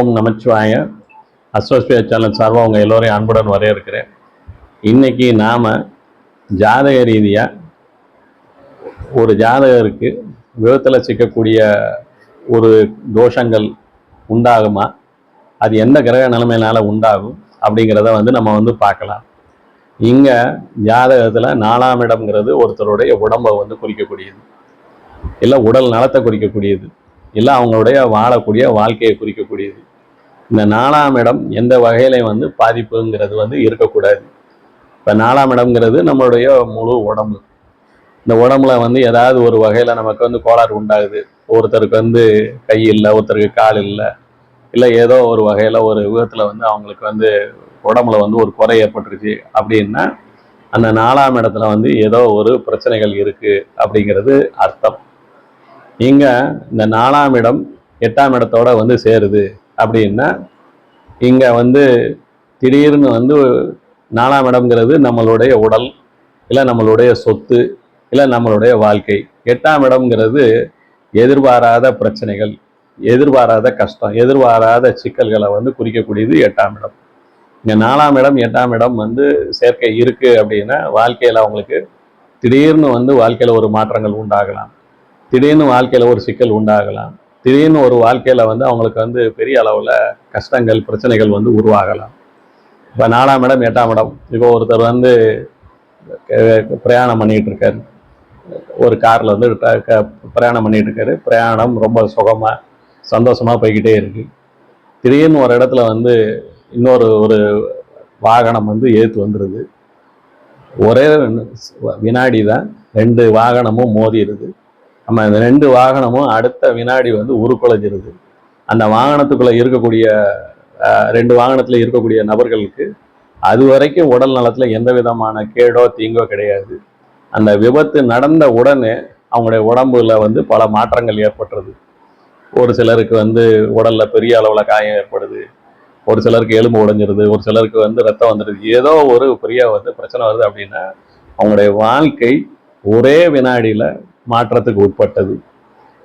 ஓம் நமச்சிவாய. அஸ்வஸ்பியா channel சார்பாக உங்கள் எல்லோரையும் அன்புடன் வரையறுக்கிறேன் இன்னைக்கு நாம் ஜாதக ரீதியாக ஒரு ஜாதகருக்கு விபத்தில் சிக்கக்கூடிய ஒரு தோஷங்கள் உண்டாகுமா? அது எந்த கிரக நிலைமையினால உண்டாகும்? அப்படிங்கிறத வந்து நம்ம வந்து பார்க்கலாம். இங்கே ஜாதகத்தில் நாலாம் இடம்ங்கிறது ஒருத்தருடைய உடம்பை வந்து குறிக்கக்கூடியது. இல்லை உடல் நலத்தை குறிக்கக்கூடியது. இல்லை அவங்களுடைய வாழக்கூடிய வாழ்க்கையை குறிக்கக்கூடியது. இந்த நாலாம் இடம் எந்த வகையிலையும் வந்து பாதிப்புங்கிறது வந்து இருக்கக்கூடாது. இப்போ நாலாம் இடம்ங்கிறது நம்மளுடைய முழு உடம்பு. இந்த உடம்புல வந்து ஏதாவது ஒரு வகையில் நமக்கு வந்து கோளாறு உண்டாகுது. ஒருத்தருக்கு வந்து கை இல்லை ஒருத்தருக்கு கால் இல்லை இல்லை ஏதோ ஒரு வகையில் ஒரு விதத்தில் வந்து அவங்களுக்கு வந்து உடம்புல வந்து ஒரு குறை ஏற்பட்டுருச்சு அப்படின்னா அந்த நாலாம் இடத்துல வந்து ஏதோ ஒரு பிரச்சனைகள் இருக்குது அப்படிங்கிறது அர்த்தம். இங்கே இந்த நாலாம் இடம் எட்டாம் இடத்தோட வந்து சேருது. அப்படின்னா இங்கே வந்து திடீர்னு வந்து நாலாம் இடம்ங்கிறது நம்மளுடைய உடல் இல்லை நம்மளுடைய சொத்து இல்லை நம்மளுடைய வாழ்க்கை. எட்டாம் இடம்ங்கிறது எதிர்பாராத பிரச்சனைகள் எதிர்பாராத கஷ்டம் எதிர்பாராத சிக்கல்களை வந்து குறிக்கக்கூடியது எட்டாம் இடம். இங்கே நாலாம் இடம் எட்டாம் இடம் வந்து சேர்க்கை இருக்குது அப்படின்னா வாழ்க்கையில் அவங்களுக்கு திடீர்னு வந்து வாழ்க்கையில் ஒரு மாற்றங்கள் உண்டாகலாம். திடீர்னு வாழ்க்கையில் ஒரு சிக்கல் உண்டாகலாம். திடீர்னு ஒரு வாழ்க்கையில் வந்து அவங்களுக்கு வந்து பெரிய அளவில் கஷ்டங்கள் பிரச்சனைகள் வந்து உருவாகலாம். இப்போ நாலாம் இடம் எட்டாம் இடம். இப்போ ஒருத்தர் வந்து பிரயாணம் பண்ணிகிட்டு இருக்காரு ஒரு காரில் வந்து க- பிரயாணம் பண்ணிகிட்டு இருக்காரு பிரயாணம் ரொம்ப சுகமாக சந்தோஷமாக போய்கிட்டே இருக்கு. திடீர்னு ஒரு இடத்துல வந்து இன்னொரு ஒரு வாகனம் வந்து ஏற்று வந்துடுது ஒரே வினாடி தான் ரெண்டு வாகனமும் மோதிடுது நம்ம இந்த ரெண்டு வாகனமும் அடுத்த வினாடி வந்து உருக்குலைஞ்சிருது. அந்த வாகனத்துக்குள்ள இருக்கக்கூடிய ரெண்டு வாகனத்தில் இருக்கக்கூடிய நபர்களுக்கு அது வரைக்கும் உடல் நலத்தில் எந்த விதமான கேடோ தீங்கோ கிடையாது. அந்த விபத்து நடந்த உடனே அவங்களுடைய உடம்புல வந்து பல மாற்றங்கள் ஏற்பட்டுறது ஒரு சிலருக்கு வந்து உடலில் பெரிய அளவில் காயம் ஏற்படுது. ஒரு சிலருக்கு எலும்பு உடைஞ்சிருது. ஒரு சிலருக்கு வந்து ரத்தம் வந்துடுது ஏதோ ஒரு பெரிய வந்து பிரச்சனை வருது அப்படின்னா அவங்களுடைய வாழ்க்கை ஒரே வினாடியில் மாற்றத்துக்கு உட்பட்டது.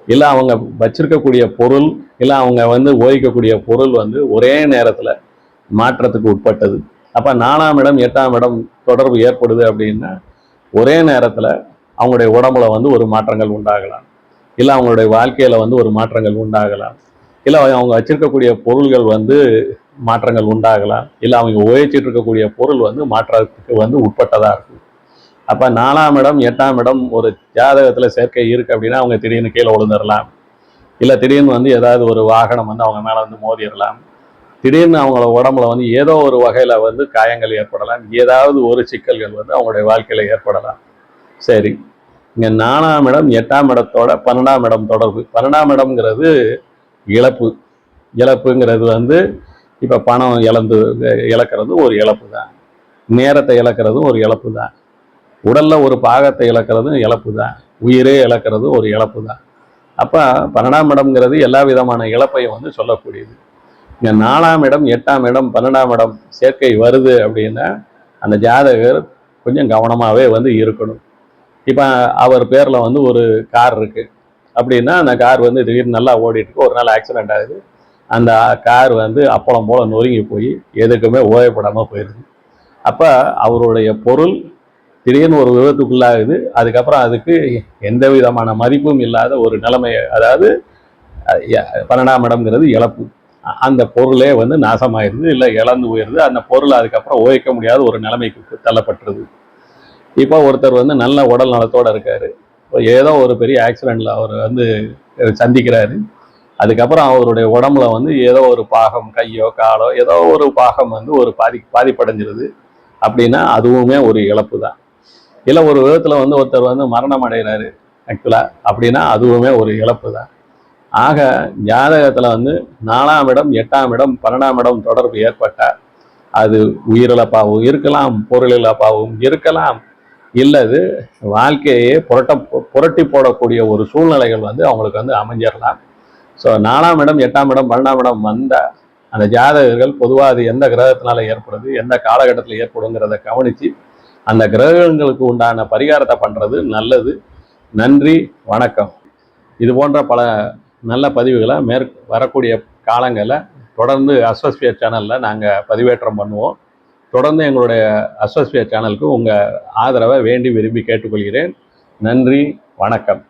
இல்லை அவங்க வச்சிருக்கக்கூடிய பொருள் இல்லை அவங்க வந்து ஓய்க்கக்கூடிய பொருள் வந்து ஒரே நேரத்தில் மாற்றத்துக்கு உட்பட்டது. அப்போ நாலாம் இடம் எட்டாம் இடம் தொடர்பு ஏற்படுது அப்படின்னா ஒரே நேரத்தில் அவங்களுடைய உடம்புல வந்து ஒரு மாற்றங்கள் உண்டாகலாம். இல்லை அவங்களுடைய வாழ்க்கையில் வந்து ஒரு மாற்றங்கள் உண்டாகலாம். இல்லை அவங்க வச்சிருக்கக்கூடிய பொருள்கள் வந்து மாற்றங்கள் உண்டாகலாம். இல்லை அவங்க உழைச்சிட்டு இருக்கக்கூடிய பொருள் வந்து மாற்றத்துக்கு வந்து உட்பட்டதாக இருக்கும். அப்போ நாலாம் இடம் எட்டாம் இடம் ஒரு ஜாதகத்தில் சேர்க்கை இருக்குது அப்படின்னா அவங்க திடீர்னு கீழே விழுந்துடலாம் இல்லை திடீர்னு வந்து ஏதாவது ஒரு வாகனம் வந்து அவங்க மேலே வந்து மோதிடலாம் திடீர்னு அவங்கள உடம்புல வந்து ஏதோ ஒரு வகையில் வந்து காயங்கள் ஏற்படலாம். ஏதாவது ஒரு சிக்கல்கள் வந்து அவங்களுடைய வாழ்க்கையில் ஏற்படலாம். சரி. இங்கே நாலாம் இடம் எட்டாம் இடத்தோட பன்னெண்டாம் இடம் தொடர்பு. பன்னெண்டாம் இடம்ங்கிறது இழப்பு. இழப்புங்கிறது வந்து இப்போ பணம் இழந்து இழக்கிறது ஒரு இழப்பு தான் நேரத்தை இழக்கிறதும் ஒரு இழப்பு தான் உடலில் ஒரு பாகத்தை இழக்கிறது இழப்பு தான் உயிரே இழக்கிறது ஒரு இழப்பு தான் அப்போ பன்னெண்டாம் இடம்ங்கிறது எல்லா விதமான இழப்பையும் வந்து சொல்லக்கூடியது. இங்கே நாலாம் இடம் எட்டாம் இடம் பன்னெண்டாம் இடம் சேர்க்கை வருது அப்படின்னா அந்த ஜாதகர் கொஞ்சம் கவனமாகவே வந்து இருக்கணும். இப்போ அவர் பேரில் வந்து ஒரு கார் இருக்குது அப்படின்னா அந்த கார் வந்து திடீர்னு நல்லா ஓடிட்டுருக்கு ஒரு நாள் ஆக்சிடென்ட் ஆகுது. அந்த கார் வந்து அப்பளம் போல நொறுங்கி போய் எதுக்குமே ஓயப்படாமல் போயிடுது அப்போ அவருடைய பொருள் திடீர்னு ஒரு விபத்துக்குள்ளாகுது. அதுக்கப்புறம் அதுக்கு எந்த விதமான மதிப்பும் இல்லாத ஒரு நிலைமை அதாவது பன்னெண்டாம் இடம்ங்கிறது இழப்பு. அந்த பொருளே வந்து நாசமாயிருது இல்லை இழந்து போயிருது. அந்த பொருள் அதுக்கப்புறம் ஓய்க்க முடியாத ஒரு நிலைமைக்கு தள்ளப்பட்டுருது. இப்போ ஒருத்தர் வந்து நல்ல உடல் நலத்தோடு இருக்காரு. இப்போ ஏதோ ஒரு பெரிய ஆக்சிடெண்ட்டில் அவர் வந்து சந்திக்கிறாரு. அதுக்கப்புறம் அவருடைய உடம்புல வந்து ஏதோ ஒரு பாகம் கையோ காலோ ஏதோ ஒரு பாகம் வந்து ஒரு பாதி பாதிப்படைஞ்சிருது. அப்படின்னா அதுவுமே ஒரு இழப்பு தான் இல்லை ஒரு விதத்தில் வந்து ஒருத்தர் வந்து மரணம் அடைகிறாரு ஆக்சுவலாக அப்படின்னா அதுவுமே ஒரு இழப்பு தான். ஆக ஜாதகத்தில் வந்து நாலாம் இடம் எட்டாம் இடம் பன்னெண்டாம் இடம் தொடர்பு ஏற்பட்டால் அது உயிரிழப்பாகவும் இருக்கலாம் பொருள் இழப்பாகவும் இருக்கலாம். இல்லது வாழ்க்கையே புரட்ட புரட்டி போடக்கூடிய ஒரு சூழ்நிலைகள் வந்து அவங்களுக்கு வந்து அமைஞ்சிடலாம் ஸோ நாலாம் இடம் எட்டாம் இடம் பன்னெண்டாம் இடம் வந்த அந்த ஜாதகர்கள் பொதுவாக அது எந்த கிரகத்தினால ஏற்படுது எந்த காலகட்டத்தில் ஏற்படுங்கிறத கவனித்து அந்த கிரகங்களுக்கு உண்டான பரிகாரத்தை பண்ணுறது நல்லது. நன்றி வணக்கம். இது போன்ற பல நல்ல பதிவுகளை மேற் வரக்கூடிய காலங்களில் தொடர்ந்து அஸ்வஸ்பியர் சேனலில் நாங்கள் பதிவேற்றம் பண்ணுவோம். தொடர்ந்து எங்களுடைய அஸ்வஸ்பியர் சேனலுக்கு உங்கள் ஆதரவை வேண்டி விரும்பி கேட்டுக்கொள்கிறேன். நன்றி வணக்கம்.